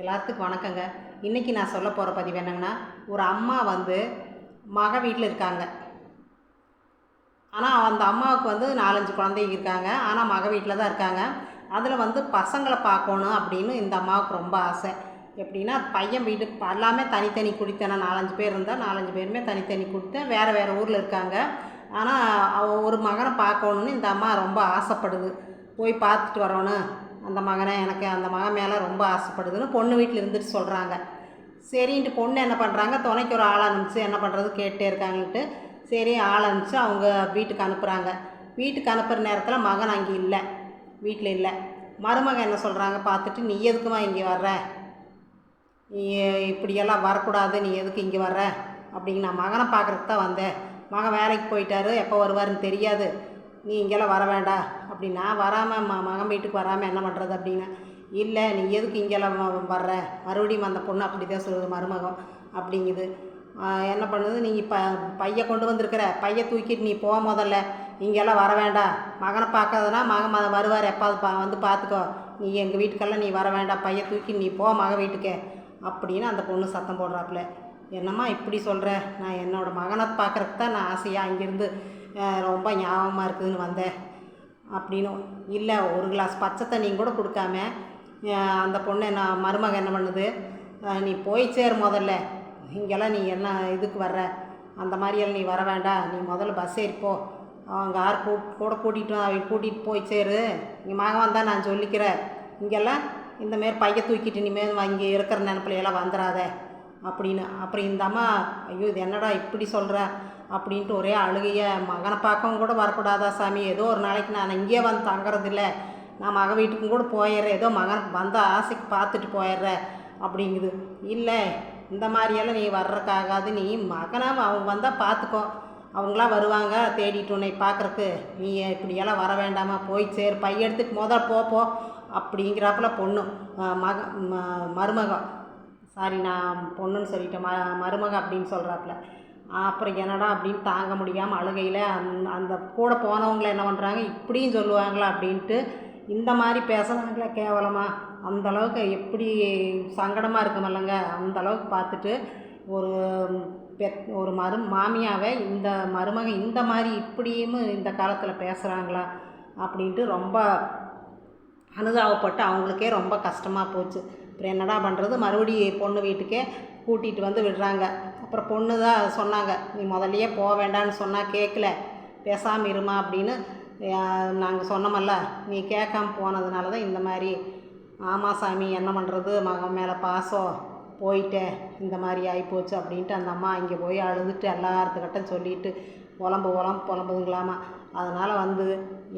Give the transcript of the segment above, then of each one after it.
எல்லாத்துக்கும் வணக்கங்க. இன்றைக்கி நான் சொல்ல போகிற பதிவு என்னங்கன்னா ஒரு அம்மா வந்து மக வீட்டில் இருக்காங்க. ஆனால் அந்த அம்மாவுக்கு வந்து நாலஞ்சு குழந்தைங்க இருக்காங்க. ஆனால் மக வீட்டில் தான் இருக்காங்க. அதில் வந்து பசங்களை பார்க்கணும் அப்படின்னு இந்த அம்மாவுக்கு ரொம்ப ஆசை. எப்படின்னா பையன் வீடு எல்லாமே தனித்தனி குடித்தனம். நாலஞ்சு பேர் இருந்தால் நாலஞ்சு பேருமே தனித்தனி குடித்தேன் வேறு வேறு ஊரில் இருக்காங்க. ஆனால் அவ ஒரு மகனை பார்க்கணுன்னு இந்த அம்மா ரொம்ப ஆசைப்படுது. போய் பார்த்துட்டு வரணும். அந்த மகனை எனக்கு அந்த மகன் மேலே ரொம்ப ஆசைப்படுதுன்னு பொண்ணு வீட்டில் இருந்துட்டு சொல்கிறாங்க சரின்ட்டு பொண்ணு என்ன பண்ணுறாங்க துணைக்கு ஒரு ஆள் அனுப்பிச்சு என்ன பண்ணுறது கேட்டே இருக்காங்கன்ட்டு சரி ஆள் அனுப்பிச்சு அவங்க வீட்டுக்கு அனுப்புகிறாங்க வீட்டுக்கு அனுப்புகிற நேரத்தில் மகன் அங்கே இல்லை. வீட்டில் இல்லை. மருமகன் என்ன சொல்கிறாங்க பார்த்துட்டு நீ எதுக்குமா இங்கே வர்ற? நீ இப்படியெல்லாம் வரக்கூடாது. நீ எதுக்கு இங்கே வர்ற? அப்படிங்க நான் மகனை பார்க்குறதுக்கு தான் வந்தேன். மகன் வேலைக்கு போயிட்டாரு. எப்போ வருவாருன்னு தெரியாது. நீ இங்கெல்லாம் வர வேண்டாம். அப்படி நான் வராமல் ம மகன் வீட்டுக்கு வராமல் என்ன பண்ணுறது அப்படின்னா. இல்லை நீ எதுக்கு இங்கெல்லாம் வர்ற? மறுபடியும் அந்த பொண்ணு அப்படி தான் சொல்லுது மருமகம் அப்படிங்குது. என்ன பண்ணுது? நீ ப பைய கொண்டு வந்திருக்கிற. பைய தூக்கிட்டு நீ போக முதல்ல. இங்கெல்லாம் வர வேண்டாம். மகனை பார்க்காதனா மகன் வருவார். எப்பாவது பா வந்து பார்த்துக்கோ. நீ எங்கள் வீட்டுக்கெல்லாம் நீ வர வேண்டாம். பைய தூக்கி நீ போ மகன் வீட்டுக்கு அப்படின்னு அந்த பொண்ணு சத்தம் போடுறாப்புல. என்னம்மா இப்படி சொல்கிற நான் என்னோட மகனை பார்க்குறதுக்கு தான் நான் ஆசையாக அங்கேருந்து ரொம்ப ஞாபகமாக இருக்குதுன்னு வந்தேன். அப்படின்னு இல்லை ஒரு கிளாஸ் பச்சை தண்ணியும் கூட கொடுக்காம அந்த பொண்ணு என்ன மருமக என்ன பண்ணுது? நீ போய் சேர் முதல்ல. இங்கெல்லாம் நீ என்ன இதுக்கு வர்ற? அந்த மாதிரியெல்லாம் நீ வர வேண்டாம். நீ முதல்ல பஸ் ஏறிப்போ அவங்க யார் கூ கூட கூட்டிகிட்டு அவங்க கூட்டிகிட்டு போய் சேரு. இங்கே மகன் வந்தால் நான் சொல்லிக்கிறேன். இங்கெல்லாம் இந்தமாரி பைய தூக்கிட்டு இனிமேல் இங்கே இருக்கிற நினப்புல எல்லாம் வந்துடாத அப்படின்னு அப்புறம் இந்த அம்மா ஐயோ இது என்னடா இப்படி சொல்கிற அப்படின்ட்டு ஒரே அழுகைய மகனை பார்க்கவும் கூட வரக்கூடாதா சாமி? ஏதோ ஒரு நாளைக்கு நான் இங்கேயே வந்து தங்குறதில்ல. நான் மக வீட்டுக்கும் கூட போயிடுறேன். ஏதோ மகன் வந்த ஆசைக்கு பார்த்துட்டு போயிடுறேன் அப்படிங்குது. இல்லை இந்த மாதிரியெல்லாம் நீ வர்றதுக்காகாது. நீ மகனை அவங்க வந்தால் பார்த்துக்கோ. அவங்களாம் வருவாங்க தேடிட்டு உன்னை பார்க்குறக்கு நீ இப்படியெல்லாம் வர வேண்டாமா? போய் சரி பைய எடுத்துட்டு முதல் போப்போ அப்படிங்கிறாப்புல பொண்ணு மக ம- மருமகம் சாரி நான் பொண்ணுன்னு சொல்லிட்டேன். ம மருமகம் அப்படின்னு சொல்கிறாப்புல அப்புறம் என்னடா அப்படின்னு தாங்க முடியாமல் அழுகையில் அந் அந்த கூட போனவங்களை என்ன பண்ணுறாங்க இப்படியும் சொல்லுவாங்களா அப்படின்ட்டு இந்த மாதிரி பேசுகிறாங்களே கேவலமாக அந்த அளவுக்கு எப்படி சங்கடமாக இருக்குமில்லங்க அந்த அளவுக்கு பார்த்துட்டு ஒரு பெத் ஒரு மரு மாமியாவை இந்த மருமக இந்த மாதிரி இப்படியும் இந்த காலத்தில் பேசுகிறாங்களா அப்படின்ட்டு ரொம்ப அனுதாபப்பட்டு அவங்களுக்கே ரொம்ப கஷ்டமாக போச்சு. அப்புறம் என்னடா பண்ணுறது மறுபடியும் பொண்ணு வீட்டுக்கே கூட்டிகிட்டு வந்து விடுறாங்க. அப்புறம் பொண்ணு தான் சொன்னாங்க நீ முதல்லையே போக வேண்டாம்னு சொன்னால் கேட்கல பேசாமல் இருமா அப்படின்னு நாங்கள் சொன்னோமல்ல நீ கேட்காம போனதுனால தான் இந்த மாதிரி. ஆமாம் சாமி என்ன பண்ணுறது மகன் மேலே பாசம். போயிட்டேன் இந்த மாதிரி ஆகிப்போச்சு அப்படின்ட்டு அந்த அம்மா இங்கே போய் அழுதுட்டு எல்லாத்துக்கிட்ட சொல்லிட்டு உழம்பு உழம்பு புலம்புங்களாமா அதனால் வந்து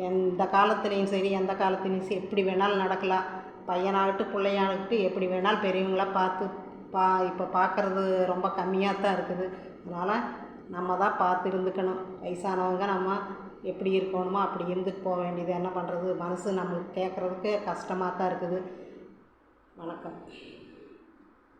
எந்த காலத்துலேயும் சரி எந்த காலத்துலேயும் சரி எப்படி வேணாலும் நடக்கலாம். பையனாகட்டும் பிள்ளையாகட்டும் எப்படி வேணாலும் பெரியவங்களாக பார்த்து பா இப்போ பார்க்குறது ரொம்ப கம்மியாக தான் இருக்குது. அதனால் நம்ம தான் பார்த்து இருந்துக்கணும். வயசானவங்க நம்ம எப்படி இருக்கணுமோ அப்படி இருந்துட்டு போக வேண்டியது. என்ன பண்ணுறது மனசு நம்மளுக்கு கேட்குறதுக்கு கஷ்டமாக தான் இருக்குது. வணக்கம்.